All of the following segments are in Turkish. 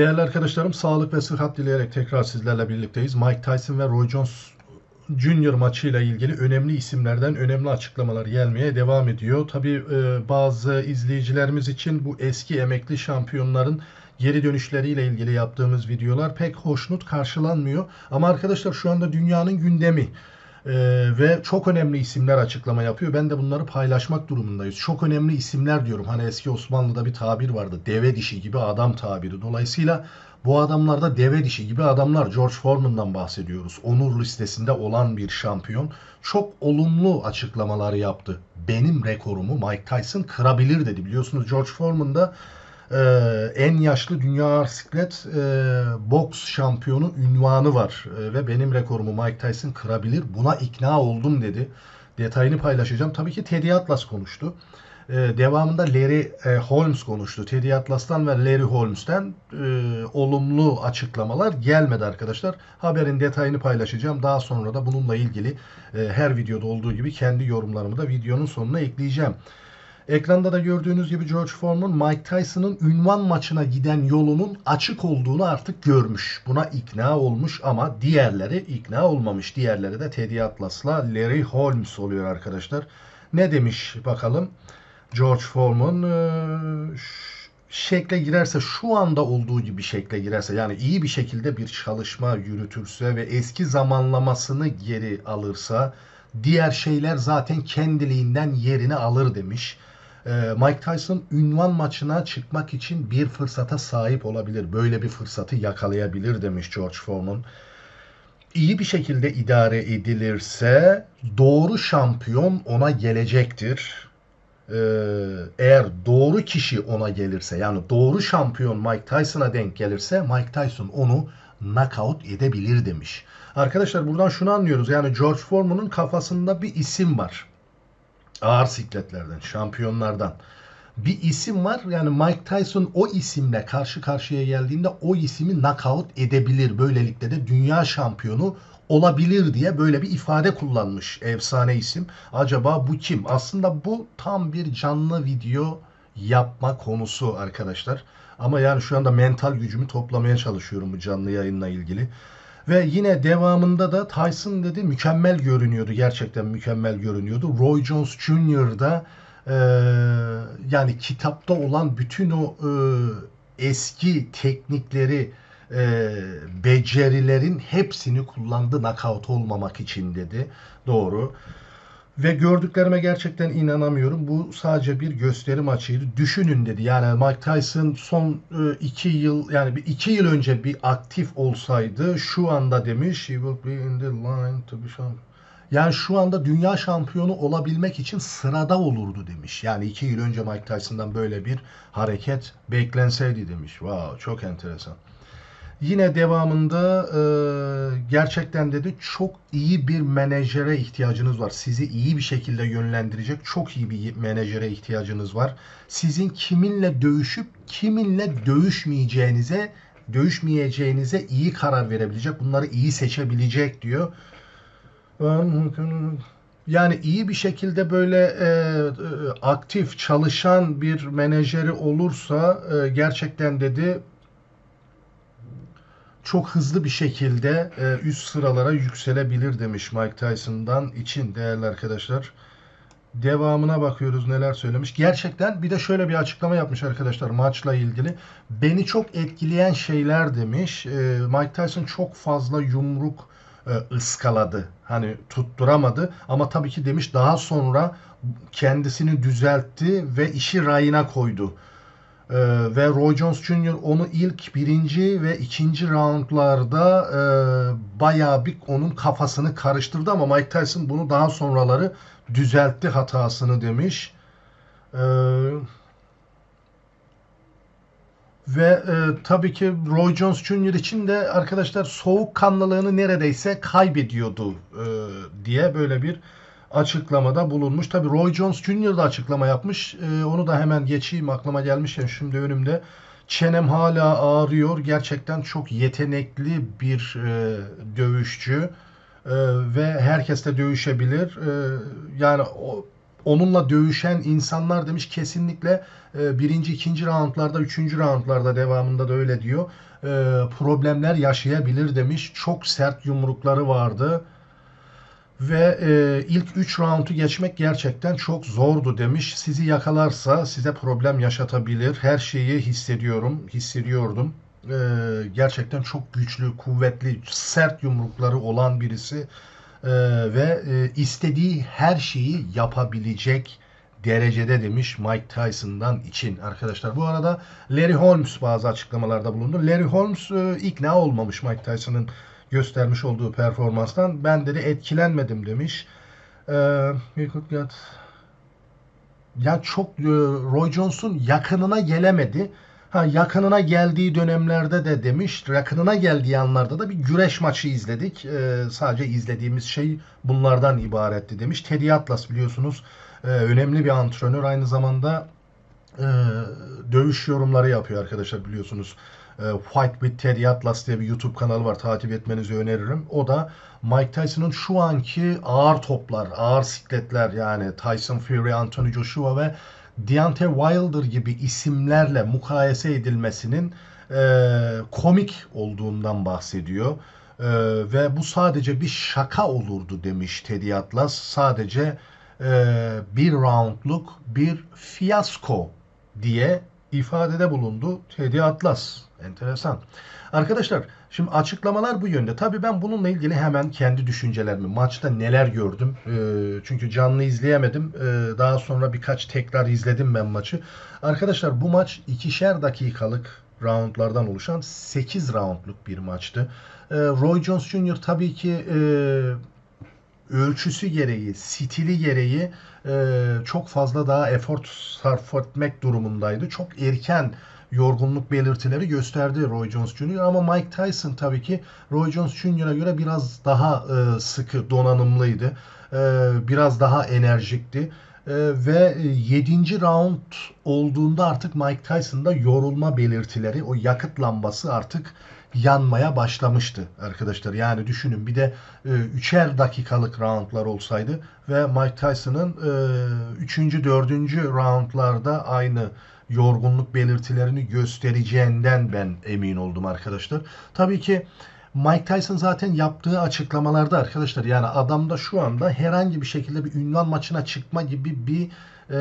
Değerli arkadaşlarım, sağlık ve sıhhat dileyerek tekrar sizlerle birlikteyiz. Mike Tyson ve Roy Jones Junior maçıyla ilgili önemli isimlerden önemli açıklamalar gelmeye devam ediyor. Tabii e, bazı izleyicilerimiz için bu eski emekli şampiyonların geri dönüşleriyle ilgili yaptığımız videolar pek hoşnut karşılanmıyor. Ama arkadaşlar şu anda dünyanın gündemi. Ee, ve çok önemli isimler açıklama yapıyor. Ben de bunları paylaşmak durumundayız. Çok önemli isimler diyorum. Hani eski Osmanlı'da bir tabir vardı. Deve dişi gibi adam tabiri. Dolayısıyla bu adamlarda deve dişi gibi adamlar. George Foreman'dan bahsediyoruz. Onur listesinde olan bir şampiyon. Çok olumlu açıklamalar yaptı. Benim rekorumu Mike Tyson kırabilir dedi. Biliyorsunuz George Foreman da e, en yaşlı dünya ağır siklet e, boks şampiyonu ünvanı var. E, ve benim rekorumu Mike Tyson kırabilir. Buna ikna oldum dedi. Detayını paylaşacağım. Tabii ki Teddy Atlas konuştu. E, devamında Larry e, Holmes konuştu. Teddy Atlas'tan ve Larry Holmes'ten e, olumlu açıklamalar gelmedi arkadaşlar. Haberin detayını paylaşacağım. Daha sonra da bununla ilgili e, her videoda olduğu gibi kendi yorumlarımı da videonun sonuna ekleyeceğim. Ekranda da gördüğünüz gibi George Foreman Mike Tyson'ın ünvan maçına giden yolunun açık olduğunu artık görmüş. Buna ikna olmuş ama diğerleri ikna olmamış. Diğerleri de Teddy Atlas'la Larry Holmes oluyor arkadaşlar. Ne demiş bakalım? George Foreman e, şekle girerse şu anda olduğu gibi şekle girerse yani iyi bir şekilde bir çalışma yürütürse ve eski zamanlamasını geri alırsa diğer şeyler zaten kendiliğinden yerini alır demiş. Ee, Mike Tyson ünvan maçına çıkmak için bir fırsata sahip olabilir. Böyle bir fırsatı yakalayabilir demiş George Foreman. İyi bir şekilde idare edilirse doğru şampiyon ona gelecektir. Ee, eğer doğru kişi ona gelirse yani doğru şampiyon Mike Tyson'a denk gelirse Mike Tyson onu knockout edebilir demiş. Arkadaşlar buradan şunu anlıyoruz. Yani George Foreman'ın kafasında bir isim var ağır sikletlerden, şampiyonlardan bir isim var. Yani Mike Tyson o isimle karşı karşıya geldiğinde o ismi knockout edebilir. Böylelikle de dünya şampiyonu olabilir diye böyle bir ifade kullanmış efsane isim. Acaba bu kim? Aslında bu tam bir canlı video yapma konusu arkadaşlar. Ama yani şu anda mental gücümü toplamaya çalışıyorum bu canlı yayınla ilgili. Ve yine devamında da Tyson dedi mükemmel görünüyordu. Gerçekten mükemmel görünüyordu. Roy Jones Jr. da e, yani kitapta olan bütün o e, eski teknikleri e, becerilerin hepsini kullandı knockout olmamak için dedi. Doğru. Ve gördüklerime gerçekten inanamıyorum. Bu sadece bir gösteri maçıydı. Düşünün dedi. Yani Mike Tyson son e, iki yıl yani iki yıl önce bir aktif olsaydı şu anda demiş he will be in the line to be champion. Yani şu anda dünya şampiyonu olabilmek için sırada olurdu demiş. Yani iki yıl önce Mike Tyson'dan böyle bir hareket beklenseydi demiş. Wow çok enteresan. Yine devamında e, gerçekten dedi çok iyi bir menajere ihtiyacınız var. Sizi iyi bir şekilde yönlendirecek çok iyi bir menajere ihtiyacınız var. Sizin kiminle dövüşüp kiminle dövüşmeyeceğinize dövüşmeyeceğinize iyi karar verebilecek, bunları iyi seçebilecek diyor. Yani iyi bir şekilde böyle e, e, aktif çalışan bir menajeri olursa e, gerçekten dedi çok hızlı bir şekilde e, üst sıralara yükselebilir demiş Mike Tyson'dan için değerli arkadaşlar. Devamına bakıyoruz neler söylemiş. Gerçekten bir de şöyle bir açıklama yapmış arkadaşlar maçla ilgili. Beni çok etkileyen şeyler demiş. E, Mike Tyson çok fazla yumruk e, ıskaladı. Hani tutturamadı ama tabii ki demiş daha sonra kendisini düzeltti ve işi rayına koydu. Ee, ve Roy Jones Jr. onu ilk birinci ve ikinci roundlarda e, bayağı bir onun kafasını karıştırdı ama Mike Tyson bunu daha sonraları düzeltti hatasını demiş. Ee, ve e, tabii ki Roy Jones Jr. için de arkadaşlar soğukkanlılığını neredeyse kaybediyordu e, diye böyle bir açıklamada bulunmuş. Tabi Roy Jones Jr. da açıklama yapmış. E, onu da hemen geçeyim aklıma gelmişken şimdi önümde. Çenem hala ağrıyor. Gerçekten çok yetenekli bir e, dövüşçü. E, ve herkes de dövüşebilir. E, yani o onunla dövüşen insanlar demiş kesinlikle e, birinci, ikinci roundlarda, üçüncü roundlarda devamında da öyle diyor. e, problemler yaşayabilir demiş. Çok sert yumrukları vardı. Ve e, ilk 3 roundu geçmek gerçekten çok zordu demiş. Sizi yakalarsa size problem yaşatabilir. Her şeyi hissediyorum, hissediyordum. E, gerçekten çok güçlü, kuvvetli, sert yumrukları olan birisi. E, ve e, istediği her şeyi yapabilecek derecede demiş Mike Tyson'dan için arkadaşlar. Bu arada Larry Holmes bazı açıklamalarda bulundu. Larry Holmes e, ikna olmamış Mike Tyson'ın göstermiş olduğu performanstan. Ben dedi etkilenmedim demiş. Ee, ya çok e, Roy Jones'un yakınına gelemedi. Ha yakınına geldiği dönemlerde de demiş, yakınına geldiği anlarda da bir güreş maçı izledik. Ee, sadece izlediğimiz şey bunlardan ibaretti demiş. Teddy Atlas biliyorsunuz e, önemli bir antrenör aynı zamanda e, dövüş yorumları yapıyor arkadaşlar biliyorsunuz. Fight with Teddy Atlas diye bir YouTube kanalı var. Takip etmenizi öneririm. O da Mike Tyson'ın şu anki ağır toplar, ağır sikletler yani Tyson Fury, Anthony Joshua ve Deontay Wilder gibi isimlerle mukayese edilmesinin e, komik olduğundan bahsediyor. E, ve bu sadece bir şaka olurdu demiş Teddy Atlas. Sadece e, bir roundluk bir fiyasko diye ifadede bulundu Teddy Atlas. Enteresan. Arkadaşlar şimdi açıklamalar bu yönde. Tabii ben bununla ilgili hemen kendi düşüncelerimi, maçta neler gördüm. e, çünkü canlı izleyemedim. E, daha sonra birkaç tekrar izledim ben maçı. Arkadaşlar bu maç ikişer dakikalık roundlardan oluşan 8 roundluk bir maçtı. E, Roy Jones Jr. tabii ki e, ölçüsü gereği, stili gereği e, çok fazla daha efor sarf etmek durumundaydı. Çok erken yorgunluk belirtileri gösterdi Roy Jones Jr. ama Mike Tyson tabii ki Roy Jones Jr.'a göre biraz daha e, sıkı, donanımlıydı. E, biraz daha enerjikti. E, ve 7. round olduğunda artık Mike Tyson'da yorulma belirtileri, o yakıt lambası artık yanmaya başlamıştı arkadaşlar. Yani düşünün bir de e, üçer dakikalık roundlar olsaydı ve Mike Tyson'ın e, 3. 4. roundlarda aynı yorgunluk belirtilerini göstereceğinden ben emin oldum arkadaşlar. Tabii ki Mike Tyson zaten yaptığı açıklamalarda arkadaşlar yani adamda şu anda herhangi bir şekilde bir ünvan maçına çıkma gibi bir e,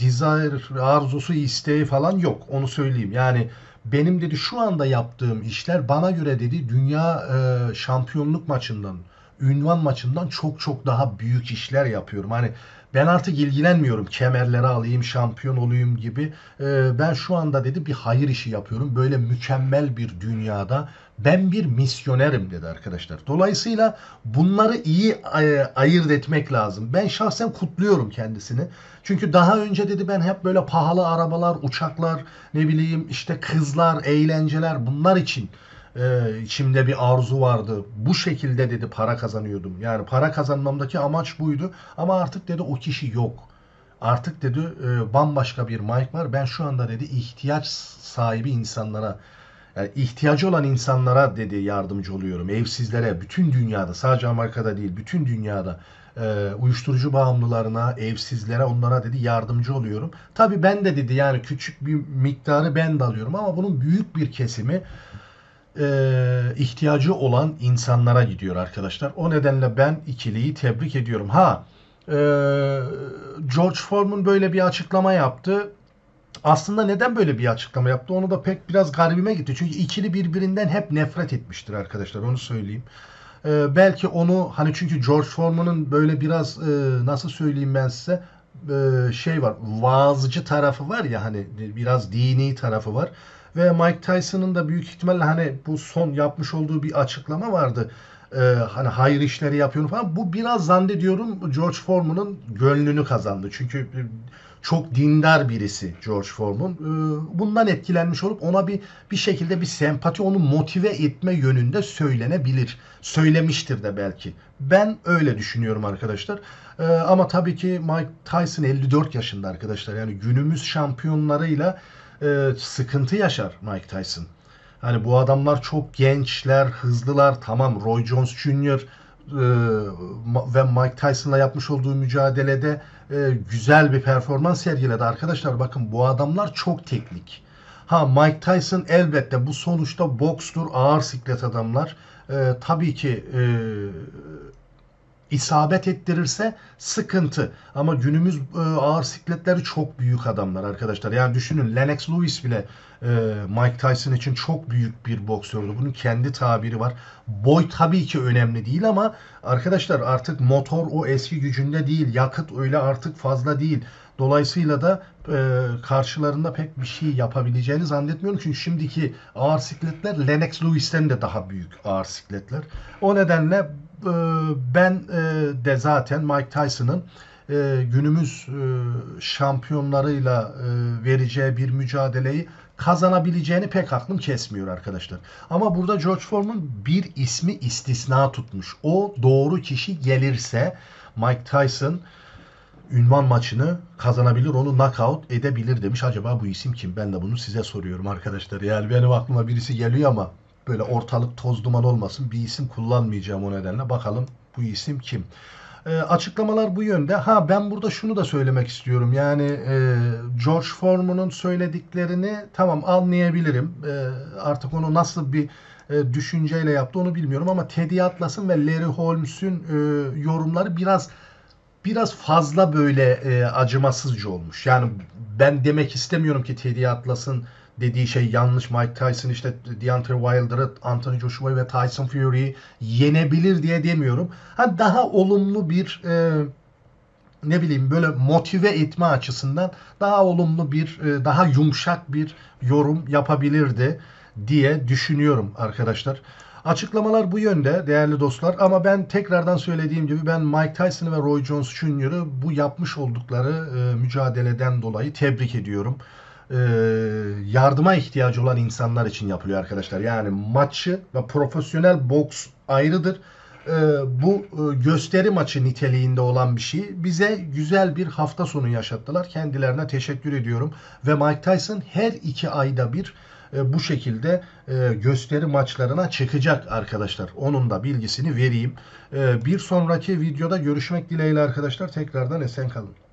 desire, arzusu, isteği falan yok. Onu söyleyeyim. Yani benim dedi şu anda yaptığım işler bana göre dedi dünya e, şampiyonluk maçından, ünvan maçından çok çok daha büyük işler yapıyorum. Hani ben artık ilgilenmiyorum kemerleri alayım, şampiyon olayım gibi. E, ben şu anda dedi bir hayır işi yapıyorum. Böyle mükemmel bir dünyada ben bir misyonerim dedi arkadaşlar. Dolayısıyla bunları iyi e, ayırt etmek lazım. Ben şahsen kutluyorum kendisini. Çünkü daha önce dedi ben hep böyle pahalı arabalar, uçaklar, ne bileyim işte kızlar, eğlenceler bunlar için e, içimde bir arzu vardı. Bu şekilde dedi para kazanıyordum. Yani para kazanmamdaki amaç buydu. Ama artık dedi o kişi yok. Artık dedi e, bambaşka bir Mike var. Ben şu anda dedi ihtiyaç sahibi insanlara yani ihtiyacı olan insanlara dedi yardımcı oluyorum. Evsizlere, bütün dünyada, sadece Amerika'da değil, bütün dünyada e, uyuşturucu bağımlılarına, evsizlere, onlara dedi yardımcı oluyorum. Tabii ben de dedi yani küçük bir miktarı ben de alıyorum ama bunun büyük bir kesimi e, ihtiyacı olan insanlara gidiyor arkadaşlar. O nedenle ben ikiliyi tebrik ediyorum. Ha, e, George Foreman böyle bir açıklama yaptı. Aslında neden böyle bir açıklama yaptı? Onu da pek biraz garibime gitti. Çünkü ikili birbirinden hep nefret etmiştir arkadaşlar. Onu söyleyeyim. Ee, belki onu hani çünkü George Foreman'ın böyle biraz e, nasıl söyleyeyim ben size e, şey var. Vaazcı tarafı var ya hani biraz dini tarafı var. Ve Mike Tyson'ın da büyük ihtimalle hani bu son yapmış olduğu bir açıklama vardı. Ee, hani hayır işleri yapıyorum falan. Bu biraz zannediyorum George Foreman'ın gönlünü kazandı. Çünkü çok dindar birisi George Foreman. Ee, bundan etkilenmiş olup ona bir bir şekilde bir sempati, onu motive etme yönünde söylenebilir. Söylemiştir de belki. Ben öyle düşünüyorum arkadaşlar. Ee, ama tabii ki Mike Tyson 54 yaşında arkadaşlar. Yani günümüz şampiyonlarıyla e, sıkıntı yaşar Mike Tyson. Hani bu adamlar çok gençler, hızlılar. Tamam Roy Jones Jr. e, ve Mike Tyson'la yapmış olduğu mücadelede e, güzel bir performans sergiledi. Arkadaşlar bakın bu adamlar çok teknik. Ha Mike Tyson elbette bu sonuçta bokstur, ağır siklet adamlar. E, tabii ki e, isabet ettirirse sıkıntı. Ama günümüz e, ağır sikletleri çok büyük adamlar arkadaşlar. Yani düşünün Lennox Lewis bile e, Mike Tyson için çok büyük bir boksördü. Bunun kendi tabiri var. Boy tabii ki önemli değil ama arkadaşlar artık motor o eski gücünde değil. Yakıt öyle artık fazla değil. Dolayısıyla da e, karşılarında pek bir şey yapabileceğini zannetmiyorum. Çünkü şimdiki ağır sikletler Lennox Lewis'ten de daha büyük ağır sikletler. O nedenle ben e, de zaten Mike Tyson'ın e, günümüz e, şampiyonlarıyla vereceği bir mücadeleyi kazanabileceğini pek aklım kesmiyor arkadaşlar. Ama burada George Foreman bir ismi istisna tutmuş. O doğru kişi gelirse Mike Tyson ünvan maçını kazanabilir, onu knockout edebilir demiş. Acaba bu isim kim? Ben de bunu size soruyorum arkadaşlar. Yani benim aklıma birisi geliyor ama böyle ortalık toz duman olmasın. Bir isim kullanmayacağım o nedenle. Bakalım bu isim kim? E, açıklamalar bu yönde. Ha ben burada şunu da söylemek istiyorum. Yani e, George Foreman'ın söylediklerini tamam anlayabilirim. E, artık onu nasıl bir e, düşünceyle yaptı onu bilmiyorum ama Teddy Atlas'ın ve Larry Holmes'ün e, yorumları biraz biraz fazla böyle e, acımasızca olmuş. Yani ben demek istemiyorum ki Teddy Atlas'ın dediği şey yanlış. Mike Tyson işte Deontay Wilder'ı, Anthony Joshua ve Tyson Fury'yi yenebilir diye demiyorum. Ha daha olumlu bir e, ne bileyim böyle motive etme açısından daha olumlu bir, e, daha yumuşak bir yorum yapabilirdi diye düşünüyorum arkadaşlar. Açıklamalar bu yönde değerli dostlar ama ben tekrardan söylediğim gibi ben Mike Tyson ve Roy Jones Jr.'ı bu yapmış oldukları e, mücadeleden dolayı tebrik ediyorum. E, yardıma ihtiyacı olan insanlar için yapılıyor arkadaşlar. Yani maçı ve profesyonel boks ayrıdır. E, bu e, gösteri maçı niteliğinde olan bir şey. Bize güzel bir hafta sonu yaşattılar. Kendilerine teşekkür ediyorum. Ve Mike Tyson her iki ayda bir e, bu şekilde e, gösteri maçlarına çıkacak arkadaşlar. Onun da bilgisini vereyim. E, bir sonraki videoda görüşmek dileğiyle arkadaşlar. Tekrardan esen kalın.